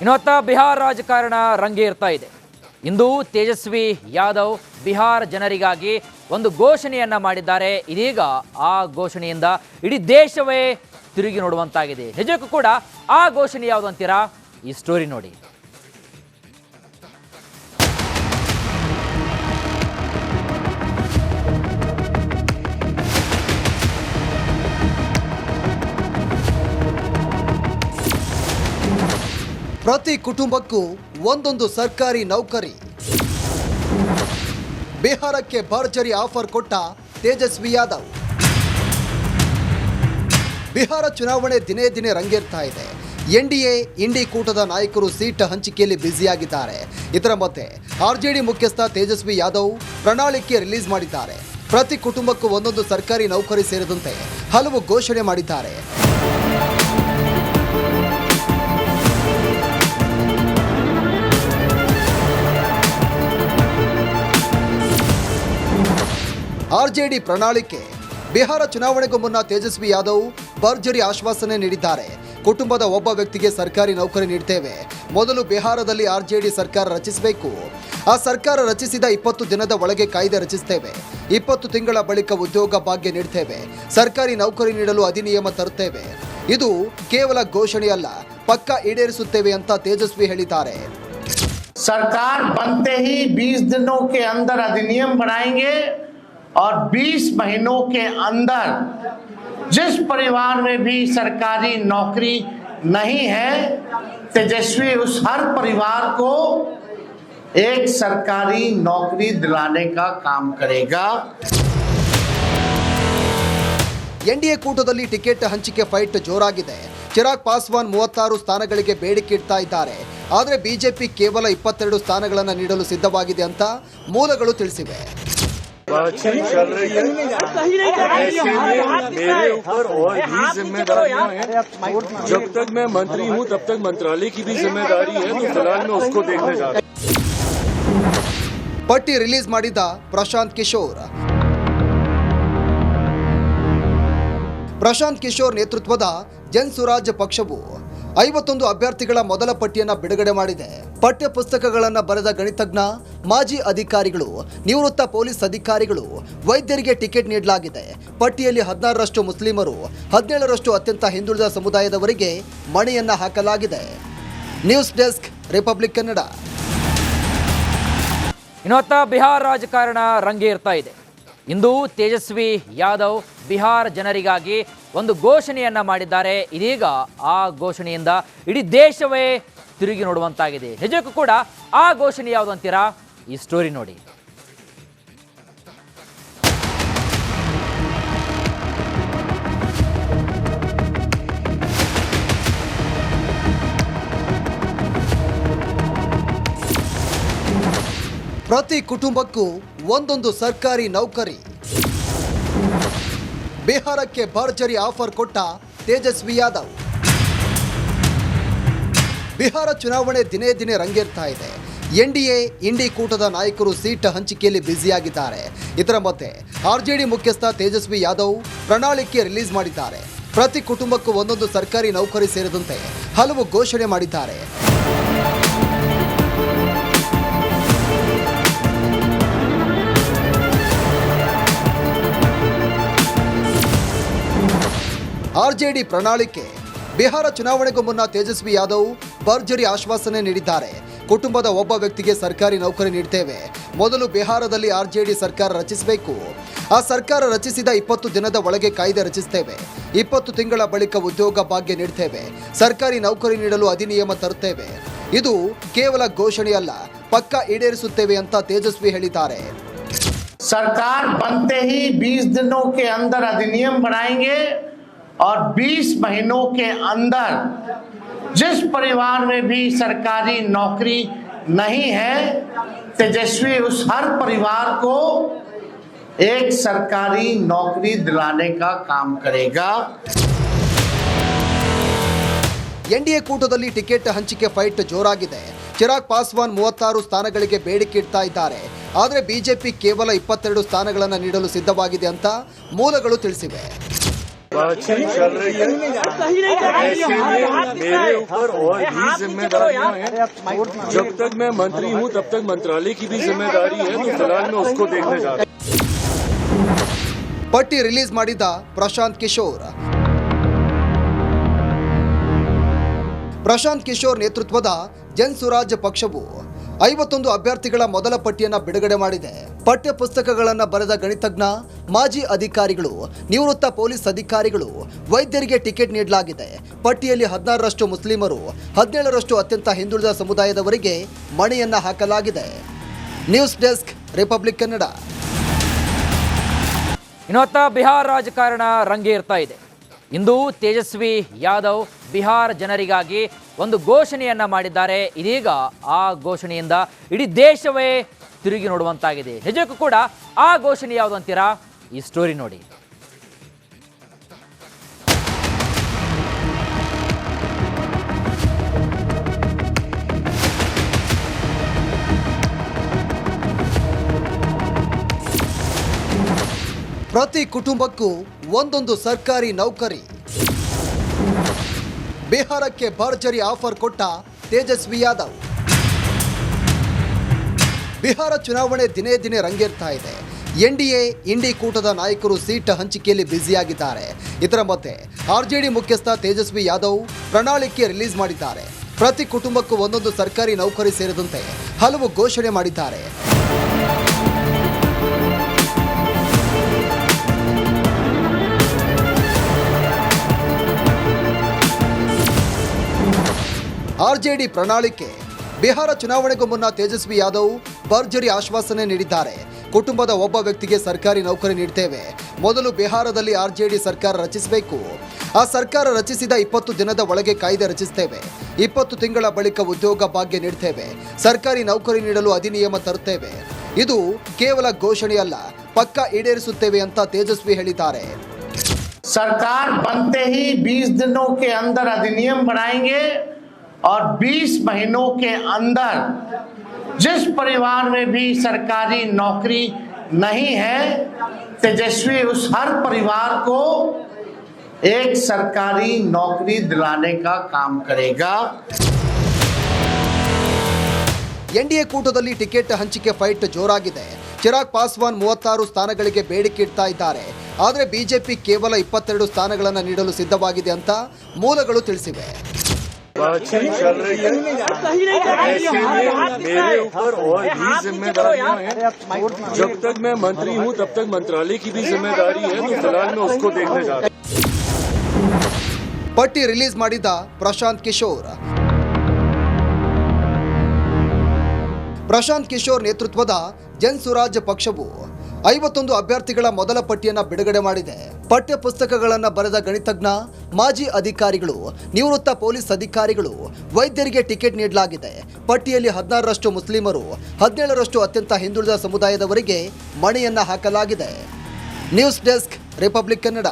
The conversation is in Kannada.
ಇನ್ನೊತ್ತ ಬಿಹಾರ ರಾಜಕಾರಣ ರಂಗೇರ್ತಾ ಇದೆ. ಇಂದು ತೇಜಸ್ವಿ ಯಾದವ್ ಬಿಹಾರ ಜನರಿಗಾಗಿ ಒಂದು ಘೋಷಣೆಯನ್ನ ಮಾಡಿದ್ದಾರೆ. ಇದೀಗ ಆ ಘೋಷಣೆಯಿಂದ ಇಡೀ ದೇಶವೇ ತಿರುಗಿ ನೋಡುವಂತಾಗಿದೆ. ನಿಜಕ್ಕೂ ಕೂಡ ಆ ಘೋಷಣೆ ಯಾವುದು ಅಂತೀರಾ? ಈ ಸ್ಟೋರಿ ನೋಡಿ. ಪ್ರತಿ ಕುಟುಂಬಕ್ಕೂ ಒಂದೊಂದು ಸರ್ಕಾರಿ ನೌಕರಿ. ಬಿಹಾರಕ್ಕೆ ಭರ್ಜರಿ ಆಫರ್ ಕೊಟ್ಟ ತೇಜಸ್ವಿ ಯಾದವ್. ಬಿಹಾರ ಚುನಾವಣೆ ದಿನೇ ದಿನೇ ರಂಗೇರ್ತಾ ಇದೆ. ಎನ್ ಡಿ ಎ, ಇಂಡಿ ಕೂಟದ ನಾಯಕರು ಸೀಟ್ ಹಂಚಿಕೆಯಲ್ಲಿ ಬ್ಯುಸಿಯಾಗಿದ್ದಾರೆ. ಇದರ ಮಧ್ಯೆ ಆರ್ ಜೆ ಡಿ ಮುಖ್ಯಸ್ಥ ತೇಜಸ್ವಿ ಯಾದವ್ ಪ್ರಣಾಳಿಕೆ ರಿಲೀಸ್ ಮಾಡಿದ್ದಾರೆ. ಪ್ರತಿ ಕುಟುಂಬಕ್ಕೂ ಒಂದೊಂದು ಸರ್ಕಾರಿ ನೌಕರಿ ಸೇರಿದಂತೆ ಹಲವು ಘೋಷಣೆ ಮಾಡಿದ್ದಾರೆ. ಆರ್ಜೆಡಿ ಪ್ರಣಾಳಿಕೆ. ಬಿಹಾರ ಚುನಾವಣೆಗೂ ಮುನ್ನ ತೇಜಸ್ವಿ ಯಾದವ್ ಭರ್ಜರಿ ಆಶ್ವಾಸನೆ ನೀಡಿದ್ದಾರೆ. ಕುಟುಂಬದ ಒಬ್ಬ ವ್ಯಕ್ತಿಗೆ ಸರ್ಕಾರಿ ನೌಕರಿ ನೀಡ್ತೇವೆ. ಮೊದಲು ಬಿಹಾರದಲ್ಲಿ ಆರ್ಜೆಡಿ ಸರ್ಕಾರ ರಚಿಸಬೇಕು. ಆ ಸರ್ಕಾರ ರಚಿಸಿದ ಇಪ್ಪತ್ತು ದಿನದ ಒಳಗೆ ಕಾಯ್ದೆ ರಚಿಸುತ್ತೇವೆ ಇಪ್ಪತ್ತು ತಿಂಗಳ ಬಳಿಕ ಉದ್ಯೋಗ ಭಾಗ್ಯ ನೀಡ್ತೇವೆ. ಸರ್ಕಾರಿ ನೌಕರಿ ನೀಡಲು ಅಧಿನಿಯಮ ತರುತ್ತೇವೆ. ಇದು ಕೇವಲ ಘೋಷಣೆಯಲ್ಲ ಪಕ್ಕ ಈಡೇರಿಸುತ್ತೇವೆ ಅಂತ ತೇಜಸ್ವಿ ಹೇಳಿದ್ದಾರೆ. ಸರ್ಕಾರ ಬಂತೆ ಹಿ ದಿನೋ ಕೆ ಅಂದರ್ ಅಧಿನಿಯಮ और 20 महीनों के अंदर जिस परिवार में भी सरकारी नौकरी नहीं है तेजस्वी उस हर परिवार को एक सरकारी नौकरी दिलाने का काम करेगा ಎನ್ಡಿಎ ಕೂಟದಲ್ಲಿ ಟಿಕೆಟ್ ಹಂಚಿಕೆ ಫೈಟ್ ಜೋರಾಗಿದೆ ಚಿರಾಗ್ ಪಾಸ್ವಾನ್ ಮೂವತ್ತಾರು ಸ್ಥಾನಗಳಿಗೆ ಬೇಡಿಕೆ ಇಡ್ತಾ ಇದ್ದಾರೆ ಆದರೆ ಬಿಜೆಪಿ ಕೇವಲ ಇಪ್ಪತ್ತೆರಡು ಸ್ಥಾನಗಳನ್ನು ನೀಡಲು ಸಿದ್ಧವಾಗಿದೆ ಅಂತ ಮೂಲಗಳು ತಿಳಿಸಿವೆ बातचीत चल रही है ऐसे में मेरे ऊपर और भी जिम्मेदारियां हैं जब तक मैं मंत्री हूं तब तक मंत्रालय की भी जिम्मेदारी है तो फिलहाल मैं उसको देखने जा रहा हूं ಪಟ್ಟಿ ರಿಲೀಸ್ ಮಾಡಿದ ಪ್ರಶಾಂತ್ ಕಿಶೋರ್ ಪ್ರಶಾಂತ್ ಕಿಶೋರ್ ನೇತೃತ್ವದ ಜನ್ ಸುರಾಜ್ ಪಕ್ಷವು ಐವತ್ತೊಂದು ಅಭ್ಯರ್ಥಿಗಳ ಮೊದಲ ಪಟ್ಟಿಯನ್ನು ಬಿಡುಗಡೆ ಮಾಡಿದೆ. ಪಠ್ಯ ಪುಸ್ತಕಗಳನ್ನು ಬರೆದ ಗಣಿತಜ್ಞ, ಮಾಜಿ ಅಧಿಕಾರಿಗಳು, ನಿವೃತ್ತ ಪೊಲೀಸ್ ಅಧಿಕಾರಿಗಳು ವೈದ್ಯರಿಗೆ ಟಿಕೆಟ್ ನೀಡಲಾಗಿದೆ. ಪಟ್ಟಿಯಲ್ಲಿ ಹದಿನಾರರಷ್ಟು ಮುಸ್ಲಿಮರು, ಹದಿನೇಳರಷ್ಟು ಅತ್ಯಂತ ಹಿಂದುಳಿದ ಸಮುದಾಯದವರಿಗೆ ಮಣೆಯನ್ನ ಹಾಕಲಾಗಿದೆ. News desk, Republic Kannada. ಇನ್ನೊತ್ತ Bihar ರಾಜಕಾರಣ ರಂಗೇರ್ತಾ ಇದೆ. ಇಂದು ತೇಜಸ್ವಿ ಯಾದವ್ ಬಿಹಾರ ಜನರಿಗಾಗಿ ಒಂದು ಘೋಷಣೆಯನ್ನ ಮಾಡಿದ್ದಾರೆ. ಇದೀಗ ಆ ಘೋಷಣೆಯಿಂದ ಇಡೀ ದೇಶವೇ ತಿರುಗಿ ನೋಡುವಂತಾಗಿದೆ. ನಿಜಕ್ಕೂ ಕೂಡ ಆ ಘೋಷಣೆ ಯಾವುದು ಅಂತೀರಾ? ಈ ಸ್ಟೋರಿ ನೋಡಿ. ಪ್ರತಿ ಕುಟುಂಬಕ್ಕೂ ಒಂದೊಂದು ಸರ್ಕಾರಿ ನೌಕರಿ. ಬಿಹಾರಕ್ಕೆ ಭರ್ಜರಿ ಆಫರ್ ಕೊಟ್ಟ ತೇಜಸ್ವಿ ಯಾದವ್. ಬಿಹಾರ ಚುನಾವಣೆ ದಿನೇ ದಿನೇ ರಂಗೇರ್ತಾ ಇದೆ. ಎನ್ ಡಿ ಎ, ಇಂಡಿ ಕೂಟದ ನಾಯಕರು ಸೀಟ್ ಹಂಚಿಕೆಯಲ್ಲಿ ಬ್ಯುಸಿಯಾಗಿದ್ದಾರೆ. ಇದರ ಮಧ್ಯೆ ಆರ್ ಜೆ ಡಿ ಮುಖ್ಯಸ್ಥ ತೇಜಸ್ವಿ ಯಾದವ್ ಪ್ರಣಾಳಿಕೆ ರಿಲೀಸ್ ಮಾಡಿದ್ದಾರೆ. ಪ್ರತಿ ಕುಟುಂಬಕ್ಕೂ ಒಂದೊಂದು ಸರ್ಕಾರಿ ನೌಕರಿ ಸೇರಿದಂತೆ ಹಲವು ಘೋಷಣೆ ಮಾಡಿದ್ದಾರೆ. ಆರ್ಜೆಡಿ ಪ್ರಣಾಳಿಕೆ. ಬಿಹಾರ ಚುನಾವಣೆಗೂ ಮುನ್ನ ತೇಜಸ್ವಿ ಯಾದವ್ ಭರ್ಜರಿ ಆಶ್ವಾಸನೆ ನೀಡಿದ್ದಾರೆ. ಕುಟುಂಬದ ಒಬ್ಬ ವ್ಯಕ್ತಿಗೆ ಸರ್ಕಾರಿ ನೌಕರಿ ನೀಡ್ತೇವೆ. ಮೊದಲು ಬಿಹಾರದಲ್ಲಿ ಆರ್ಜೆಡಿ ಸರ್ಕಾರ ರಚಿಸಬೇಕು. ಆ ಸರ್ಕಾರ ರಚಿಸಿದ ಇಪ್ಪತ್ತು ದಿನದ ಒಳಗೆ ಕಾಯ್ದೆ ರಚಿಸುತ್ತೇವೆ ಇಪ್ಪತ್ತು ತಿಂಗಳ ಬಳಿಕ ಉದ್ಯೋಗ ಭಾಗ್ಯ ನೀಡ್ತೇವೆ. ಸರ್ಕಾರಿ ನೌಕರಿ ನೀಡಲು ಅಧಿನಿಯಮ ತರುತ್ತೇವೆ. ಇದು ಕೇವಲ ಘೋಷಣೆಯಲ್ಲ ಪಕ್ಕ ಈಡೇರಿಸುತ್ತೇವೆ ಅಂತ ತೇಜಸ್ವಿ ಹೇಳಿದ್ದಾರೆ. ಸರ್ಕಾರ ಬಂತೆ ಹಿ 20 ಅಧಿನಿಯಮ ಬನಾಯೆಂಗೆ और 20 महीनों के अंदर जिस परिवार में भी सरकारी नौकरी नहीं है तेजस्वी उस हर परिवार को एक सरकारी नौकरी दिलाने का काम करेगा ಎನ್ಡಿಎ ಕೂಟದಲ್ಲಿ ಟಿಕೆಟ್ ಹಂಚಿಕೆ ಫೈಟ್ ಜೋರಾಗಿದೆ ಚಿರಾಗ್ ಪಾಸ್ವಾನ್ ಮೂವತ್ತಾರು ಸ್ಥಾನಗಳಿಗೆ ಬೇಡಿಕೆ ಇಡ್ತಾ ಇದ್ದಾರೆ ಆದರೆ ಬಿಜೆಪಿ ಕೇವಲ ಇಪ್ಪತ್ತೆರಡು ಸ್ಥಾನಗಳನ್ನು ನೀಡಲು ಸಿದ್ಧವಾಗಿದೆ ಅಂತ ಮೂಲಗಳು ತಿಳಿಸಿವೆ बातचीत चल रही है ऐसे में मेरे ऊपर और भी जिम्मेदारियां हैं जब तक मैं मंत्री हूं तब तक मंत्रालय की भी जिम्मेदारी है तो फिलहाल मैं उसको देखने जा रहा हूं ಪಟ್ಟಿ ರಿಲೀಸ್ ಮಾಡಿದ ಪ್ರಶಾಂತ್ ಕಿಶೋರ್ ಪ್ರಶಾಂತ್ ಕಿಶೋರ್ ನೇತೃತ್ವದ ಜನ್ ಸುರಾಜ್ ಪಕ್ಷವು ಐವತ್ತೊಂದು ಅಭ್ಯರ್ಥಿಗಳ ಮೊದಲ ಪಟ್ಟಿಯನ್ನು ಬಿಡುಗಡೆ ಮಾಡಿದೆ. ಪಠ್ಯ ಪುಸ್ತಕಗಳನ್ನು ಬರೆದ ಗಣಿತಜ್ಞ, ಮಾಜಿ ಅಧಿಕಾರಿಗಳು, ನಿವೃತ್ತ ಪೊಲೀಸ್ ಅಧಿಕಾರಿಗಳು ವೈದ್ಯರಿಗೆ ಟಿಕೆಟ್ ನೀಡಲಾಗಿದೆ. ಪಟ್ಟಿಯಲ್ಲಿ ಹದಿನಾರರಷ್ಟು ಮುಸ್ಲಿಮರು, ಹದಿನೇಳರಷ್ಟು ಅತ್ಯಂತ ಹಿಂದುಳಿದ ಸಮುದಾಯದವರಿಗೆ ಮಣೆಯನ್ನ ಹಾಕಲಾಗಿದೆ. News desk, Republic Kannada. ಇನ್ನೊತ್ತ Bihar ರಾಜಕಾರಣ ರಂಗೇರ್ತಾ ಇದೆ. ಇಂದು ತೇಜಸ್ವಿ ಯಾದವ್ ಬಿಹಾರ ಜನರಿಗಾಗಿ ಒಂದು ಘೋಷಣೆಯನ್ನ ಮಾಡಿದ್ದಾರೆ. ಇದೀಗ ಆ ಘೋಷಣೆಯಿಂದ ಇಡೀ ದೇಶವೇ ತಿರುಗಿ ನೋಡುವಂತಾಗಿದೆ. ನಿಜಕ್ಕೂ ಕೂಡ ಆ ಘೋಷಣೆ ಯಾವುದು ಅಂತೀರಾ? ಈ ಸ್ಟೋರಿ ನೋಡಿ. ಪ್ರತಿ ಕುಟುಂಬಕ್ಕೂ ಒಂದೊಂದು ಸರ್ಕಾರಿ ನೌಕರಿ. ಬಿಹಾರಕ್ಕೆ ಭರ್ಜರಿ ಆಫರ್ ಕೊಟ್ಟ ತೇಜಸ್ವಿ ಯಾದವ್. ಬಿಹಾರ ಚುನಾವಣೆ ದಿನೇ ದಿನೇ ರಂಗೇರ್ತಾ ಇದೆ. ಎನ್ಡಿಎ ಇಂಡಿ ಕೂಟದ ನಾಯಕರು ಸೀಟ್ ಹಂಚಿಕೆಯಲ್ಲಿ ಬ್ಯುಸಿಯಾಗಿದ್ದಾರೆ. ಇದರ ಮಧ್ಯೆ ಆರ್ಜೆಡಿ ಮುಖ್ಯಸ್ಥ ತೇಜಸ್ವಿ ಯಾದವ್ ಪ್ರಣಾಳಿಕೆ ರಿಲೀಸ್ ಮಾಡಿದ್ದಾರೆ. ಪ್ರತಿ ಕುಟುಂಬಕ್ಕೂ ಒಂದೊಂದು ಸರ್ಕಾರಿ ನೌಕರಿ ಸೇರಿದಂತೆ ಹಲವು ಘೋಷಣೆ ಮಾಡಿದ್ದಾರೆ. ಆರ್ಜೆಡಿ ಪ್ರಣಾಳಿಕೆ. ಬಿಹಾರ ಚುನಾವಣೆಗೂ ಮುನ್ನ ತೇಜಸ್ವಿ ಯಾದವ್ ಭರ್ಜರಿ ಆಶ್ವಾಸನೆ ನೀಡಿದ್ದಾರೆ. ಕುಟುಂಬದ ಒಬ್ಬ ವ್ಯಕ್ತಿಗೆ ಸರ್ಕಾರಿ ನೌಕರಿ ನೀಡ್ತೇವೆ. ಮೊದಲು ಬಿಹಾರದಲ್ಲಿ ಆರ್ಜೆಡಿ ಸರ್ಕಾರ ರಚಿಸಬೇಕು. ಆ ಸರ್ಕಾರ ರಚಿಸಿದ ಇಪ್ಪತ್ತು ದಿನದ ಒಳಗೆ ಕಾಯ್ದೆ ರಚಿಸುತ್ತೇವೆ ಇಪ್ಪತ್ತು ತಿಂಗಳ ಬಳಿಕ ಉದ್ಯೋಗ ಭಾಗ್ಯ ನೀಡ್ತೇವೆ. ಸರ್ಕಾರಿ ನೌಕರಿ ನೀಡಲು ಅಧಿನಿಯಮ ತರುತ್ತೇವೆ. ಇದು ಕೇವಲ ಘೋಷಣೆಯಲ್ಲ ಪಕ್ಕ ಈಡೇರಿಸುತ್ತೇವೆ ಅಂತ ತೇಜಸ್ವಿ ಹೇಳಿದ್ದಾರೆ. ಸರ್ಕಾರ ಬಂತೆ ಬೀಸ್ ದಿನ ಅಧಿನಿಯಮ ಬಡಾಯಂಗೆ और 20 महीनों के अंदर जिस परिवार में भी सरकारी नौकरी नहीं है तेजस्वी उस हर परिवार को एक सरकारी नौकरी दिलाने का काम करेगा ಎನ್ಡಿಎ ಕೂಟದಲ್ಲಿ ಟಿಕೆಟ್ ಹಂಚಿಕೆ ಫೈಟ್ ಜೋರಾಗಿದೆ ಚಿರಾಗ್ ಪಾಸ್ವಾನ್ ಮೂವತ್ತಾರು ಸ್ಥಾನಗಳಿಗೆ ಬೇಡಿಕೆ ಇಡ್ತಾ ಇದ್ದಾರೆ ಆದರೆ ಬಿಜೆಪಿ ಕೇವಲ ಇಪ್ಪತ್ತೆರಡು ಸ್ಥಾನಗಳನ್ನು ನೀಡಲು ಸಿದ್ಧವಾಗಿದೆ ಅಂತ ಮೂಲಗಳು ತಿಳಿಸಿವೆ बातचीत चल रही है ऐसे में मेरे ऊपर और भी जिम्मेदारियां हैं जब तक मैं मंत्री हूं तब तक मंत्रालय की भी जिम्मेदारी है तो फिलहाल मैं उसको देखने जा रहा हूं ಪಟ್ಟಿ ರಿಲೀಸ್ ಮಾಡಿದ ಪ್ರಶಾಂತ್ ಕಿಶೋರ್ ಪ್ರಶಾಂತ್ ಕಿಶೋರ್ ನೇತೃತ್ವದ ಜನ್ ಸುರಾಜ್ ಪಕ್ಷವು ಐವತ್ತೊಂದು ಅಭ್ಯರ್ಥಿಗಳ ಮೊದಲ ಪಟ್ಟಿಯನ್ನು ಬಿಡುಗಡೆ ಮಾಡಿದೆ. ಪಠ್ಯ ಪುಸ್ತಕಗಳನ್ನು ಬರೆದ ಗಣಿತಜ್ಞ, ಮಾಜಿ ಅಧಿಕಾರಿಗಳು, ನಿವೃತ್ತ ಪೊಲೀಸ್ ಅಧಿಕಾರಿಗಳು ವೈದ್ಯರಿಗೆ ಟಿಕೆಟ್ ನೀಡಲಾಗಿದೆ. ಪಟ್ಟಿಯಲ್ಲಿ ಹದಿನಾರರಷ್ಟು ಮುಸ್ಲಿಮರು, ಹದಿನೇಳರಷ್ಟು ಅತ್ಯಂತ ಹಿಂದುಳಿದ ಸಮುದಾಯದವರಿಗೆ ಮಣೆಯನ್ನ ಹಾಕಲಾಗಿದೆ. News desk, Republic Kannada.